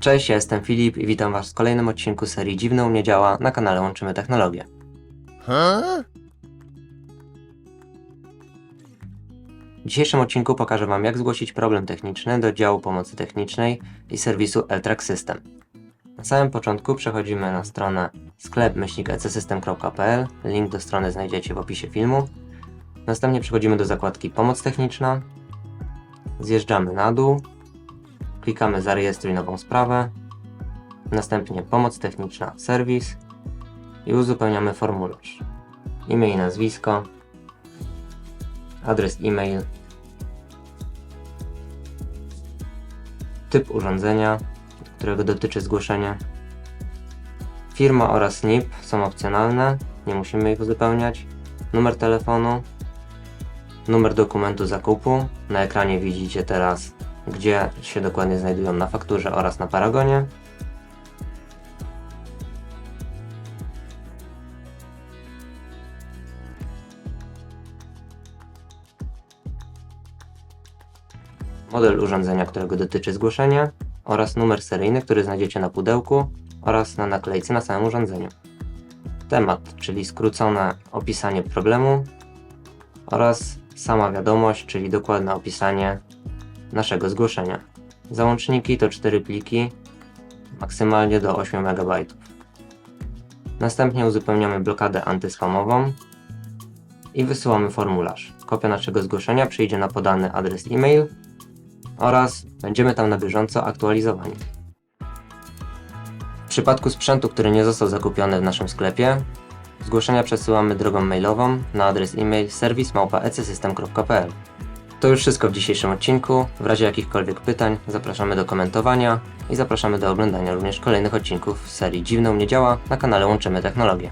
Cześć, ja jestem Filip i witam Was w kolejnym odcinku serii Dziwne u mnie działa na kanale Łączymy Technologię. W dzisiejszym odcinku pokażę Wam jak zgłosić problem techniczny do działu pomocy technicznej i serwisu Eltrack System. Na samym początku przechodzimy na stronę sklep-ecosystem.pl, link do strony znajdziecie w opisie filmu. Następnie przechodzimy do zakładki Pomoc techniczna, zjeżdżamy na dół, klikamy Zarejestruj nową sprawę, następnie Pomoc techniczna, serwis i uzupełniamy formularz. Imię i nazwisko, adres e-mail, typ urządzenia, którego dotyczy zgłoszenie. Firma oraz NIP są opcjonalne, nie musimy ich uzupełniać. Numer telefonu, numer dokumentu zakupu. Na ekranie widzicie teraz, gdzie się dokładnie znajdują na fakturze oraz na paragonie. model urządzenia, którego dotyczy zgłoszenie oraz numer seryjny, który znajdziecie na pudełku oraz na naklejce na samym urządzeniu. Temat, czyli skrócone opisanie problemu oraz sama wiadomość, czyli dokładne opisanie naszego zgłoszenia. Załączniki to 4 pliki, maksymalnie do 8 MB. Następnie uzupełniamy blokadę antyspamową i wysyłamy formularz. Kopia naszego zgłoszenia przyjdzie na podany adres e-mail oraz będziemy tam na bieżąco aktualizowani. W przypadku sprzętu, który nie został zakupiony w naszym sklepie, zgłoszenia przesyłamy drogą mailową na adres e-mail serwis.ecosystem.pl To już wszystko w dzisiejszym odcinku. W razie jakichkolwiek pytań zapraszamy do komentowania i zapraszamy do oglądania również kolejnych odcinków serii Dziwne u mnie działa na kanale Łączymy Technologię.